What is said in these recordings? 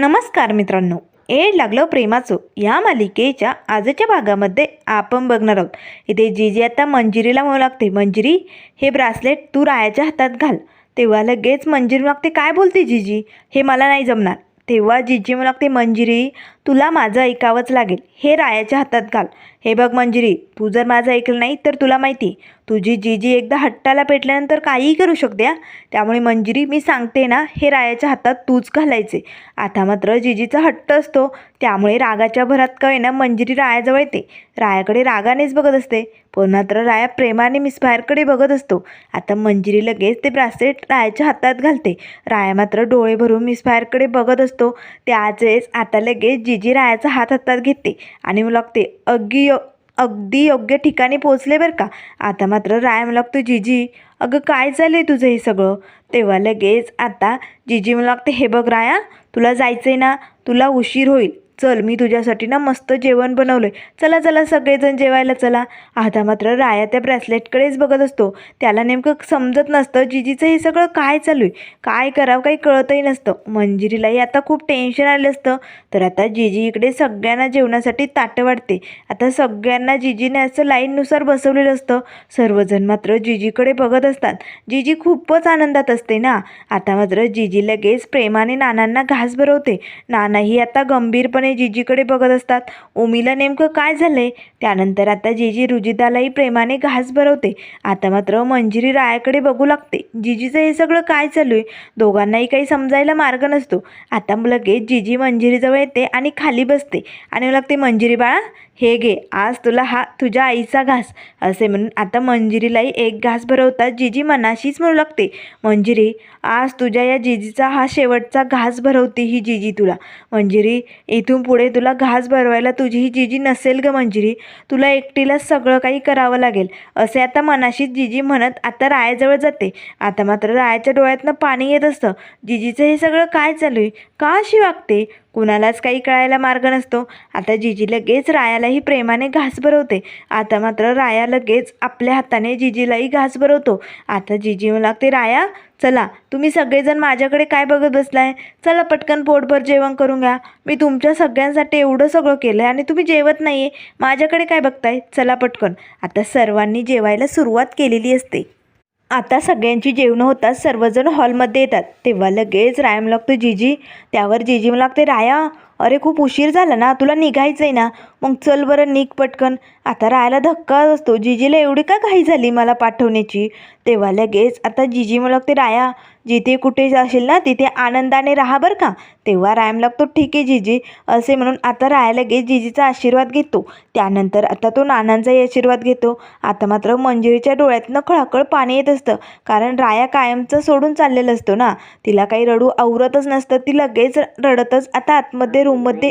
नमस्कार मित्रांनो. एड लागलं प्रेमाचं. या मालिकेच्या आजच्या भागामध्ये आपण बघणार आहोत. इथे जीजी आता मंजिरीला म्हणू लागते. मंजिरी हे ब्रासलेट तू रायाच्या हातात घाल. तेव्हा लगेच मंजिरी लागते काय बोलते जीजी? हे मला नाही जमणार. तेव्हा जीजी म्हणू लागते मंजिरी तुला माझं ऐकावंच लागेल. हे रायाच्या हातात घाल. हे बघ मंजिरी तू जर माझं ऐकलं नाही तर तुला माहिती आहे, तुझी जीजी एकदा हट्टाला पेटल्यानंतर काहीही करू शकते हा? त्यामुळे मंजिरी मी सांगते ना हे रायाच्या हातात तूच घालायचे. आता मात्र जिजीचा हट्ट असतो त्यामुळे रागाच्या भरात काय ना मंजिरी रायाजवळ येते. रायाकडे रागानेच बघत असते पण मात्र राया प्रेमाने मिसफायरकडे बघत असतो. आता मंजिरी लगेच ते ब्रासलेट रायाच्या हातात घालते. राया मात्र डोळे भरून मिसफायरकडे बघत असतो. त्याचेच आता लगेच जिजी रायाचा हात हातात घेते आणि मग लागते अगदी यो अगदी योग्य ठिकाणी पोचले बरं का? आता मात्र राया मला लागतो जिजी अगं काय चाललं आहे तुझं हे सगळं? तेव्हा लगेच आता जिजी मला लागते हे बघ राया तुला जायचं आहे ना तुला उशीर होईल. चल मी तुझ्यासाठी ना मस्त जेवण बनवलं आहे चला चला सगळेजण जेवायला चला. आता मात्र राया त्या ब्रॅसलेटकडेच बघत असतो. त्याला नेमकं समजत नसतं जिजीचं हे सगळं काय चालू आहे. काय करावं काही कळतही नसतं. मंजिरीलाही आता खूप टेन्शन आलं असतं. तर आता जिजी इकडे सगळ्यांना जेवणासाठी ताटं वाढते. आता सगळ्यांना जिजीने असं लाईननुसार बसवलेलं असतं. सर्वजण मात्र जिजीकडे बघत असतात. जिजी खूपच आनंदात असते ना. आता मात्र जिजी लगेच प्रेमाने नानांना घास भरवते. नानाही आता गंभीरपणे जिजीकडे बघत असतात. ओमीला नेमकं काय झालंय? त्यानंतर आता जिजी रुजितालाही प्रेमाने घास भरवते. आता मात्र मंजिरी रायाकडे बघू लागते. जिजीचं हे सगळं काय चालू आहे? दोघांनाही काही समजायला मार्ग नसतो. आता लगेच जिजी मंजिरीजवळ येते आणि खाली बसते. आणि मला लागते मंजिरी बाळा हे घे. आज तुला हा तुझ्या आईचा घास. असे म्हणून आता मंजिरीलाही एक घास भरवतात जिजी मनाशीच म्हणू लागते. मंजिरी आज तुझ्या या जिजीचा हा शेवटचा घास भरवते ही जिजी तुला. मंजिरी इथून पुढे तुला घास भरवायला तुझी ही जिजी नसेल ग मंजिरी. तुला एकटीलाच सगळं काही करावं लागेल. असे आता मनाशी जिजी म्हणत आता रायाजवळ जाते. आता मात्र रायाच्या डोळ्यातनं पाणी येत असतं. जिजीचं हे सगळं काय चालू आहे? का अशी वागते? कुणालाच काही कळायला मार्ग नसतो. आता जिजी लगेच रायालाही प्रेमाने घास भरवते. आता मात्र राया लगेच आपल्या हाताने जिजीलाही घास भरवतो. आता जिजी लागते राया चला तुम्ही सगळेजण माझ्याकडे काय बघत बसलाय? चला पटकन पोटभर जेवण करून घ्या. मी तुमच्या सगळ्यांसाठी एवढं सगळं केलं आहे आणि तुम्ही जेवत नाही आहे माझ्याकडे काय बघताय? चला पटकन. आता सर्वांनी जेवायला सुरुवात केलेली असते. आता सगळ्यांची जेवणं होतात सर्वजण हॉलमध्ये येतात. तेव्हा लगेच रायम लागतो जीजी त्यावर जिजी मला लागते राया अरे खूप उशीर झाला ना तुला निघायचं आहे ना. मग चल बरं निघ पटकन. आता रायाला धक्का असतो. जिजीला एवढी का घाई झाली मला पाठवण्याची? तेव्हा लगेच आता जिजी मला लागते राया जिथे कुठे जाशील ना तिथे आनंदाने राहा बरं का. तेव्हा रायम लागतो ठीक आहे जिजी. असे म्हणून आता राया लगेच जिजीचा आशीर्वाद घेतो. त्यानंतर आता तो नानांचाही आशीर्वाद घेतो. आता मात्र मंजिरीच्या डोळ्यातनं खळाखळ पाणी येत असतं. कारण राया कायमचं सोडून चाललेलं असतो ना. तिला काही रडू आवरतच नसतं. ती लगेच रडतच आता आतमध्ये रूममध्ये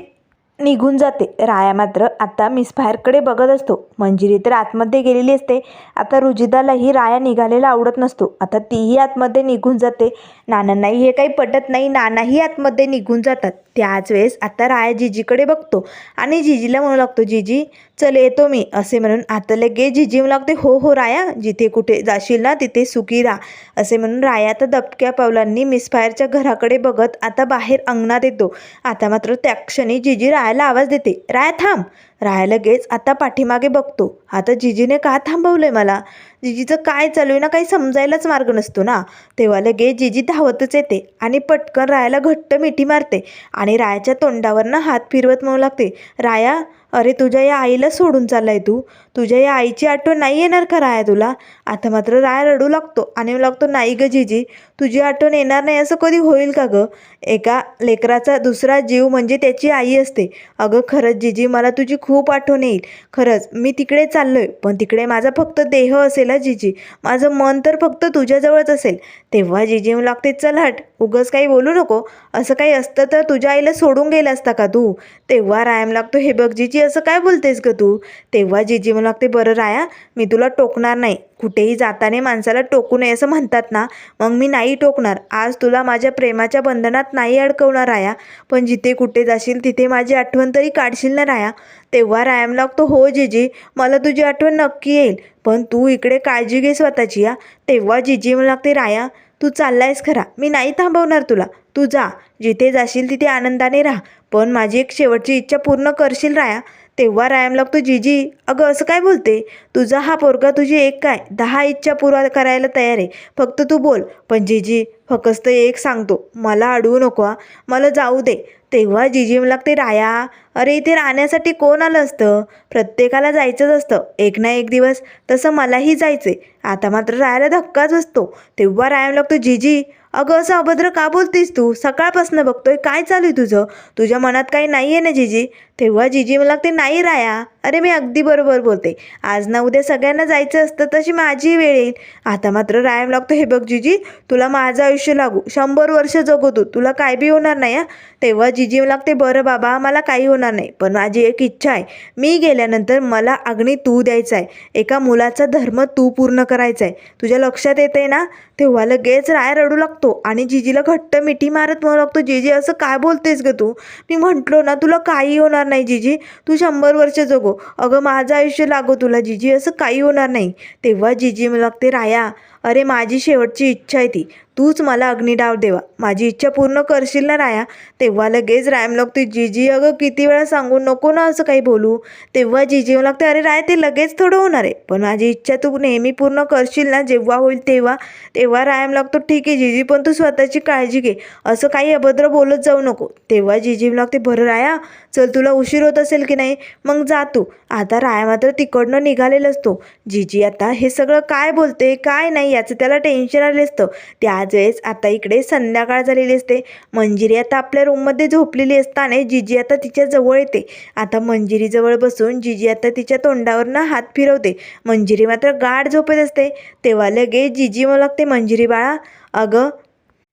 निघून जाते. राया मात्र आता मिसफायरकडे बघत असतो. मंजिरी तर आतमध्ये गेलेली असते. आता रुजिदालाही राया निघालेला आवडत नसतो. आता तीही आतमध्ये निघून जाते. नानांनाही हे काही पटत नाही. नानाही आतमध्ये निघून जातात. त्याच वेळेस आता राया जिजीकडे बघतो आणि जिजीला म्हणू लागतो जिजी चल येतो मी असे म्हणून आता लगे जिजी म्हणू लागते हो हो राया जिथे कुठे जाशील ना तिथे सुखी राहा असे म्हणून राया आता दबक्या पावलांनी मिसफायरच्या घराकडे बघत आता बाहेर अंगणात येतो. आता मात्र त्या क्षणी जिजी राया रायला आवाज देते. राय थांब. राया लगेच आता पाठीमागे बघतो. आता जिजीने का थांबवलंय मला? जिजीचं काय चालू आहे ना काही समजायलाच मार्ग नसतो ना. तेव्हा लगेच जिजी धावतच येते आणि पटकन रायाला घट्ट मिठी मारते आणि रायाच्या तोंडावरनं हात फिरवत म्हणू लागते राया अरे तुझ्या या आईला सोडून चाललाय तू? तुझ्या या आईची आठवण नाही येणार का राया तुला? आता मात्र राया रडू लागतो आणि लागतो नाही ग जिजी तुझी आठवण येणार नाही असं कधी होईल का गं? एका लेकराचा दुसरा जीव म्हणजे त्याची आई असते. अगं खरंच जिजी मला तुझी खूप खूप आठवण येईल. खरंच मी तिकडे चाललो आहे पण तिकडे माझा फक्त देह असेल हा जिजी. माझं मन तर फक्त तुझ्याजवळच असेल. तेव्हा जिजी लागते चल हट. उगस काही बोलू नको. असं काही असतं तर तुझ्या आईला सोडून गेला असता का तू? तेव्हा रायम लागतो हे बघ जिजी असं काय बोलतेस ग तू? तेव्हा जिजी म्हणू लागते बरं राया मी तुला टोकणार नाही. कुठेही जाताना माणसाला टोकू नये असं म्हणतात ना मग मी नाही टोकणार. आज तुला माझ्या प्रेमाच्या बंधनात नाही अडकवणार राया. पण जिथे कुठे जाशील तिथे माझी आठवण तरी काढशील ना राया? तेव्हा रायम लागतो हो जिजी मला तुझी आठवण नक्की येईल. पण तू इकडे काळजी घे स्वतःची या तेव्हा जिजी म्हणू लागते राया तू चाललायस खरा. मी नाही थांबवणार तुला. तू जा. जिथे जाशील तिथे आनंदाने राहा. पण माझी एक शेवटची इच्छा पूर्ण करशील राया. तेव्हा रायाम लागतो जीजी अगं असं काय बोलते? तुझा हा पोरगा तुझी एक काय? दहा इच्छा पुरा करायला तयार आहे. फक्त तू बोल. पण जीजी फकस्त एक सांगतो मला अडवू नको मला जाऊ दे. तेव्हा जिजीम लागते राया. अरे इथे राहण्यासाठी कोण आलं असतं? प्रत्येकाला जायचंच असतं. एक ना एक दिवस तसं मलाही जायचं आता मात्र रायाला धक्काच असतो तेव्हा राया लागतो जिजी अगं असं अभद्र का बोलतेस तू? सकाळपासून बघतोय. काय चालू आहे तुझं? तुझ्या मनात काही नाही आहे ना जिजी? तेव्हा जिजी मला लागते नाही राया. अरे मी अगदी बरोबर बोलते. आज ना उद्या सगळ्यांना जायचं असतं तशी माझी वेळ येईल. आता मात्र रायम लागतो. हे बघ जीजी तुला माझं आयुष्य लागू. शंभर वर्ष जगू तू तुला काय बी होणार नाही हा. तेव्हा जिजी लागते बरं बाबा मला काही होणार नाही. पण माझी एक इच्छा आहे. मी गेल्यानंतर मला अग्नी तू द्यायचा आहे एका मुलाचा धर्म तू पूर्ण करायचा आहे तुझ्या लक्षात येते ना? तेव्हा लगेच राय रडू लागतो आणि जिजीला घट्ट मिठी मारत म्हणू लागतो जिजी असं काय बोलतेस ग तू? मी म्हटलो ना तुला काही होणार नाही जिजी. तू शंभर वर्ष जगू. अगं माझं आयुष्य लागो तुला जिजी. असं काही होणार नाही. तेव्हा जीजी मला लागते राया अरे माझी शेवटची इच्छा आहे ती. तूच मला अग्निडाव देवा. माझी इच्छा पूर्ण करशील ना राया? तेव्हा लगेच रायम लागते जीजी अगं किती वेळा सांगू नको ना असं काही बोलू. तेव्हा जीजी मला लागते अरे राय ते लगेच थोडं होणार आहे. पण माझी इच्छा तू नेहमी पूर्ण करशील ना जेव्हा होईल तेव्हा. तेव्हा रायम लागतो ठीक आहे जीजी पण तू स्वतःची काळजी घे. असं काही अभद्र बोलत जाऊ नको. तेव्हा जीजी लागते बरं राया चल तुला उशीर होत असेल की नाही? मग जा तू. आता राया मात्र तिकडनं निघालेला असतो जीजी आता हे सगळं काय बोलते काय नाही? नाही याचं त्याला टेन्शन आले असतं. त्याच वेळेस आता इकडे संध्याकाळ झालेली असते. मंजिरी आता आपल्या रूममध्ये झोपलेली असताना जिजी आता तिच्या जवळ येते. आता मंजिरीजवळ बसून जिजी आता तिच्या तोंडावरनं हात फिरवते. मंजिरी मात्र गाढ झोपेत असते. तेव्हा लगेच जिजी मला लागते मंजिरी बाळा अगं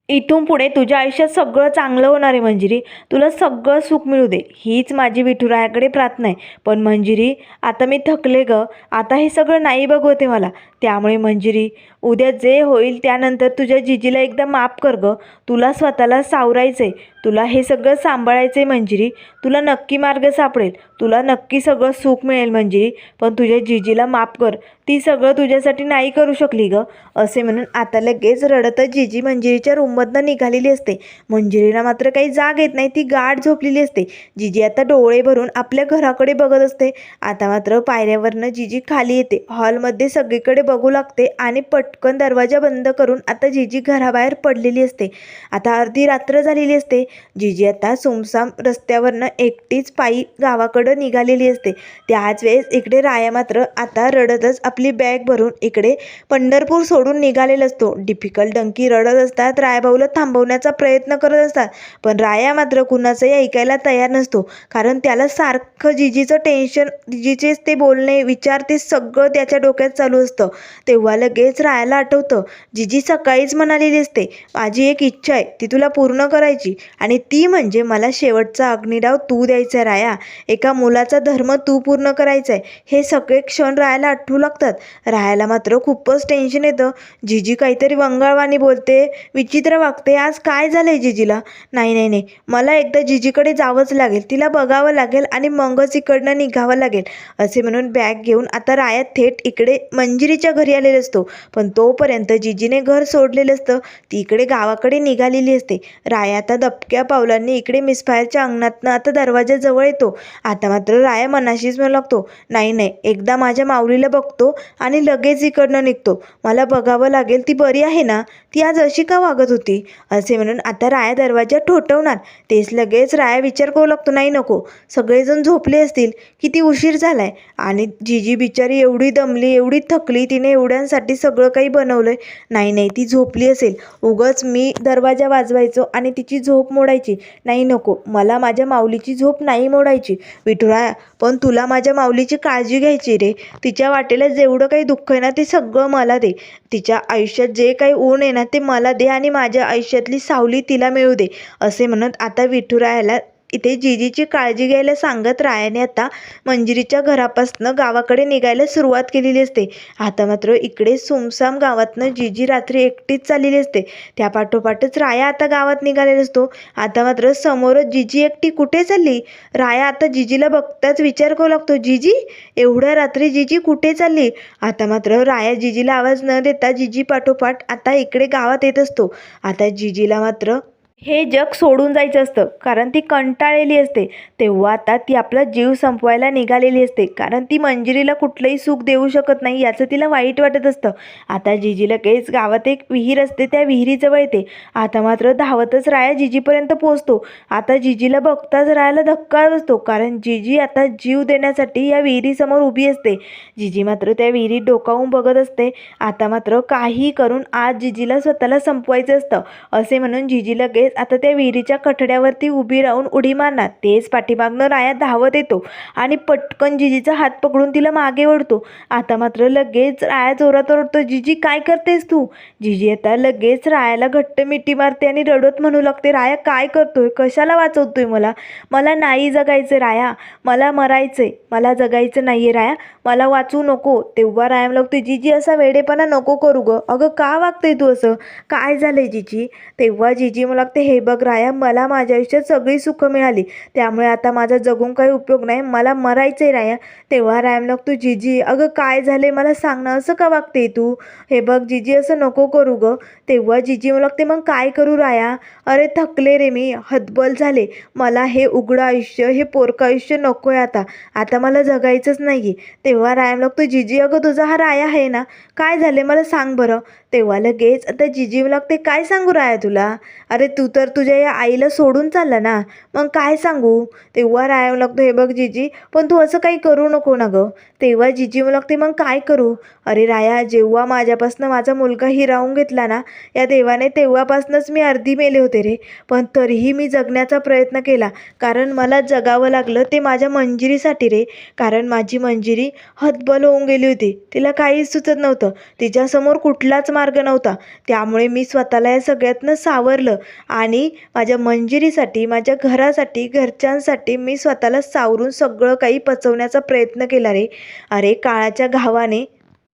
इथून पुढे तुझ्या आयुष्यात सगळं चांगलं होणार आहे मंजिरी. तुला सगळं सुख मिळू दे. हीच माझी विठुरायाकडे प्रार्थना आहे. पण मंजिरी आता मी थकले ग. आता हे सगळं नाही बघवते मला. त्यामुळे मंजिरी उद्या जे होईल त्यानंतर तुझ्या जिजीला एकदा माफ कर ग. तुला स्वतःला सावरायचं आहे तुला हे सगळं सांभाळायचं आहे मंजिरी. तुला नक्की मार्ग सापडेल. तुला नक्की सगळं सुख मिळेल मंजिरी. पण तुझ्या जिजीला माफ कर. ती सगळं तुझ्यासाठी नाही करू शकली ग. असे म्हणून आता लगेच रडतच जिजी मंजिरीच्या रूममधनं निघालेली असते. मंजिरीला मात्र काही जाग येत नाही. ती गाढ झोपलेली असते. जिजी आता डोळे भरून आपल्या घराकडे बघत असते. आता मात्र पायऱ्यावरनं जिजी खाली येते. हॉलमध्ये सगळीकडे बघू लागते आणि पटकन दरवाजा बंद करून आता जिजी घराबाहेर पडलेली असते. आता अर्धी रात्र झालेली असते. जिजी आता सुमसाम रस्त्यावरनं एकटीच पायी गावाकडं निघालेली असते. त्याच वेळेस इकडे राया मात्र आता रडतच आपली बॅग भरून इकडे पंढरपूर सोडून निघालेला असतो. डिफिकल्ट डंकी रडत असतात रायाभाऊला थांबवण्याचा प्रयत्न करत असतात पण राया मात्र कुणाचंही ऐकायला तयार नसतो. कारण त्याला सारखं जिजीचं टेन्शन जिजीचेच ते बोलणे विचार ते सगळं त्याच्या डोक्यात चालू असतं. तेव्हा लगेच रायाला आठवतं. जिजी सकाळीच म्हणालेली असते माझी एक इच्छा आहे ती तुला पूर्ण करायची. आणि ती म्हणजे मला शेवटचा अग्निडाव तू द्यायचा आहे राया. एका मुलाचा धर्म तू पूर्ण करायचा आहे. हे सगळे क्षण रायाला आठवू लागतात. रायाला मात्र खूपच टेन्शन येतं. जिजी काहीतरी वंगाळवाणी बोलते विचित्र वागते आज काय झालं आहे जिजीला? नाही नाही नाही. मला एकदा जिजीकडे जावंच लागेल. तिला बघावं लागेल आणि मगच इकडनं निघावं लागेल. असे म्हणून बॅग घेऊन आता राया थेट इकडे मंजिरीच्या घरी आलेला असतो. पण तोपर्यंत जिजीने घर सोडलेलं असतं. ती इकडे गावाकडे निघालेली असते. राया आता दबक्या पावलांनी इकडे मिसफायरच्या अंगणातनं आता दरवाजाजवळ येतो. आता मात्र राया मनाशीच म्हणू लागतो नाही नाही एकदा माझ्या माऊलीला बघतो आणि लगेच इकडनं निघतो. मला बघावं लागेल ती बरी आहे ना? ती आज अशी का वागत होती? असे म्हणून आता राया दरवाजा ठोठवणार. तेच लगेच राया विचार करू लागतो नाही नको. सगळेजण झोपले असतील. किती उशीर झालाय? आणि जीजी बिचारी एवढी दमली एवढी थकली तिने एवढ्यांसाठी सगळं काही बनवलं आहे नाही नाही ती झोपली असेल. उगंच मी दरवाजा वाजवायचो आणि तिची झोप मोडायची. नाही नको. मला माझ्या माऊलीची झोप नाही मोडायची. विठुरा पण तुला माझ्या माऊलीची काळजी घ्यायची रे. तिच्या वाटेला जेवढं काही दुःख आहे ना ते सगळं मला दे. तिच्या आयुष्यात जे काही ऊन आहे ना ते मला दे आणि माझ्या आयुष्यातली सावली तिला मिळू दे असे म्हणत आता विठुरायाला इथे जिजीची काळजी घ्यायला सांगत रायाने आता मंजिरीच्या घरापासनं गावाकडे निघायला सुरुवात केलेली असते. आता मात्र इकडे सुमसाम गावातनं जिजी रात्री एकटीच चाललेली असते. त्या पाठोपाठच राया आता गावात निघालेला असतो. आता मात्र समोरच जिजी एकटी कुठे चालली? राया आता जिजीला बघताच विचार करू लागतो. जिजी एवढ्या रात्री जिजी कुठे चालली? आता मात्र राया जिजीला आवाज न देता जिजी पाठोपाठ आता इकडे गावात येत असतो. आता जिजीला मात्र हे जग सोडून जायचं असतं. कारण ती कंटाळलेली असते. तेव्हा आता ती आपला जीव संपवायला निघालेली असते. कारण ती मंजिरीला कुठलंही सुख देऊ शकत नाही याचं तिला वाईट वाटत असतं. आता जिजी केस गावात एक विहीर असते त्या विहिरीजवळ येते. आता मात्र धावतच राया जिजीपर्यंत पोहोचतो. आता जिजीला बघताच रायाला धक्का बसतो. कारण जिजी आता जीव देण्यासाठी या विहिरीसमोर उभी असते. जिजी मात्र त्या विहिरीत डोकावून बघत असते. आता मात्र काही करून आज जिजीला स्वतःला संपवायचं असतं. असे म्हणून जिजी लगेच तेच आता त्या विहिरीच्या कठड्यावरती उभी राहून उडी मारणार. तेच पाठीमागनं राया धावत येतो आणि पटकन जिजीचा हात पकडून तिला मागे ओढतो. आता मात्र लगेच राया जोरात ओरडतो जिजी काय करतेस तू? जिजी आता लगेच रायाला घट्ट मिठी मारते आणि रडत म्हणू लागते राया काय करतोय? कशाला वाचवतोय मला? मला नाही जगायचं राया. मला मरायचंय. मला जगायचं नाहीये राया. मला वाचू नको. तेव्हा राया लागते जिजी असा वेडेपणा नको करू ग. अगं का वागते तू असं? काय झालंय जिजी? तेव्हा जिजी मला लागते हे बघ राया मला माझ्या आयुष्यात सगळी सुखं मिळाली. त्यामुळे आता माझा जगून काही उपयोग नाही. मला मरायचंय राया. तेव्हा राया तू जिजी अगं काय झाले मला सांग ना असं का वागते तू? हे बघ जिजी असं नको करू ग. तेव्हा जिजी मला लागते मग काय करू राया? अरे थकले रे मी. हतबल झाले. मला हे उघडं आयुष्य हे पोरकं आयुष्य नको आहे आता. आता मला जगायचंच नाही तेव्हा राया तू जिजी अगं तुझा हा राया आहे ना? काय झाले मला सांग बरं. तेव्हा लगेच आता जिजी मला लागते काय सांगू राया तुला? अरे तू तू तर तुझ्या या आईला सोडून चालला ना. मग काय सांगू? तेव्हा राया लागतो हे बघ जिजी. पण तू असं काही करू नको ना गं. तेव्हा जिजी लागते मग काय करू? अरे राया जेव्हा माझ्यापासनं माझा मुलगा हिरावून घेतला ना या देवाने तेव्हापासूनच मी अर्धी मेले होते रे. पण तरीही मी जगण्याचा प्रयत्न केला. कारण मला जगावं लागलं ते माझ्या मंजिरीसाठी रे. कारण माझी मंजिरी हतबल होऊन गेली होती. तिला काहीच सुचत नव्हतं. तिच्यासमोर कुठलाच मार्ग नव्हता. त्यामुळे मी स्वतःला या सगळ्यातनं सावरलं. आणि माझ्या मंजिरीसाठी माझ्या घरासाठी घरच्यांसाठी मी स्वतःला सावरून सगळं काही पचवण्याचा प्रयत्न केला रे. अरे काळाच्या घावाने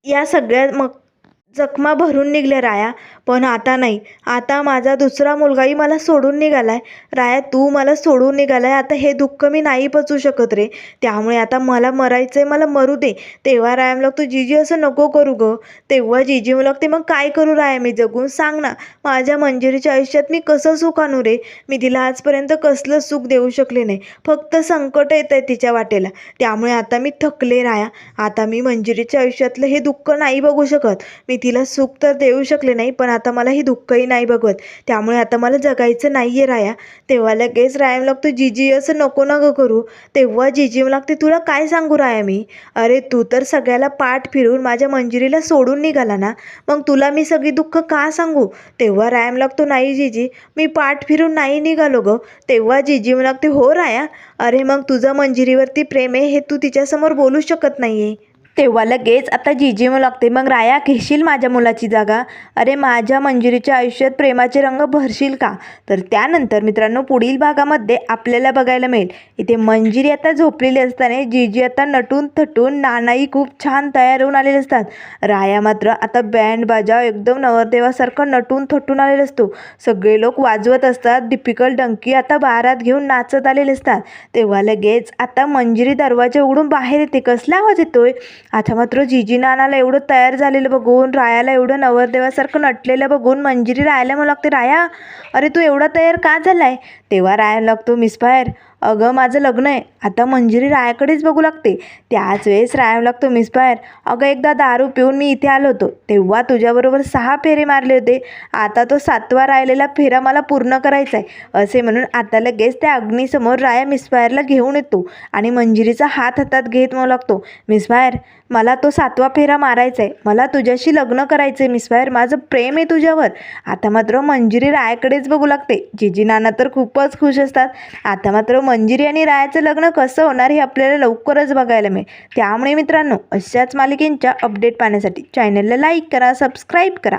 या सगळ्या मग जखमा भरून निघल्या राया. पण आता नाही. आता माझा दुसरा मुलगाही मला सोडून निघालाय. राया तू मला सोडून निघालाय. आता हे दुःख मी नाही पचू शकत रे. त्यामुळे आता मला मरायचं आहे मला मरू दे. तेव्हा राया म्हणलं तू जिजी असं नको करू ग. तेव्हा जीजी मला ते मग काय करू राया मी? जगून सांग ना. माझ्या मंजिरीच्या आयुष्यात मी कसं सुख आणू रे? मी तिला आजपर्यंत कसलं सुख देऊ शकले नाही. फक्त संकट येत आहे तिच्या वाटेला. त्यामुळे आता मी थकले राया. आता मी मंजिरीच्या आयुष्यातलं हे दुःख नाही बघू शकत. मी तिला सुख तर देऊ शकले नाही पण आता मला ही दुःखही नाही बघवत त्यामुळे आता मला जगायचं नाही आहे राया. तेव्हा लगेच राया लागतो जिजी असं नको ना गं करू. तेव्हा जिजी लागते तुला काय सांगू राया मी? अरे तू तर सगळ्याला पाठ फिरून माझ्या मंजिरीला सोडून निघाला ना? मग तुला मी सगळी दुःख का सांगू? तेव्हा रायाम लागतो नाही जिजी मी पाठ फिरून नाही निघालो गं. तेव्हा जिजी लागते हो राया. अरे मग तुझं मंजिरीवरती प्रेम आहे हे तू तिच्यासमोर बोलू शकत नाही आहे तेव्हा लगेच आता जीजी मग लागते मग राया घेशील माझ्या मुलाची जागा? अरे माझ्या मंजिरीच्या आयुष्यात प्रेमाचे रंग भरशील का? तर त्यानंतर मित्रांनो पुढील भागामध्ये आपल्याला बघायला मिळेल. इथे मंजिरी आता झोपलेली असताना जीजी आता नटून थटून नानाही खूप छान तयार होऊन आलेले असतात. राया मात्र आता बँड बाजा एकदम नवरदेवासारखं नटून थटून आलेला असतो. सगळे लोक वाजवत असतात डिपिकल डंकी आता बारात घेऊन नाचत आलेले असतात. तेव्हा लगेच आता मंजिरी दरवाजा उघडून बाहेर येते. कसला आवाज येतोय? आता मात्र जिजी नानाला एवढं तयार झालेलं बघून रायाला एवढं नवरदेवासारखं नटलेलं बघून मंजिरी रायाला म्हणू लागते राया अरे तू एवढा तयार का झालाय? तेव्हा रायाला लागतो मिसफायर अगं माझं लग्न आहे. आता मंजिरी रायाकडेच बघू लागते. त्याच वेळेस राया लागतो मिसफायर अगं एकदा दारू पिऊन मी इथे आलो होतो. तेव्हा तुझ्याबरोबर सहा फेरे मारले होते. आता तो सातवा राहिलेला फेरा मला पूर्ण करायचा आहे. असे म्हणून आता लगेच त्या अग्नीसमोर राया मिसफायरला घेऊन येतो. आणि मंजिरीचा हात हातात घेत मग लागतो. मिसफायर मला तो सातवा फेरा मारायचा आहे. मला तुझ्याशी लग्न करायचं आहे मिसफायर माझं प्रेम आहे तुझ्यावर. आता मात्र मंजिरी रायाकडेच बघू लागते. जिजी नाना तर खूपच खुश असतात. आता मात्र मंजिरी आणि रायाचं लग्न कसं होणार हे आपल्याला लवकरच बघायला मिळेल. त्यामुळे मित्रांनो अशाच मालिकेंच्या अपडेट पाहण्यासाठी चॅनलला लाईक करा सबस्क्राईब करा.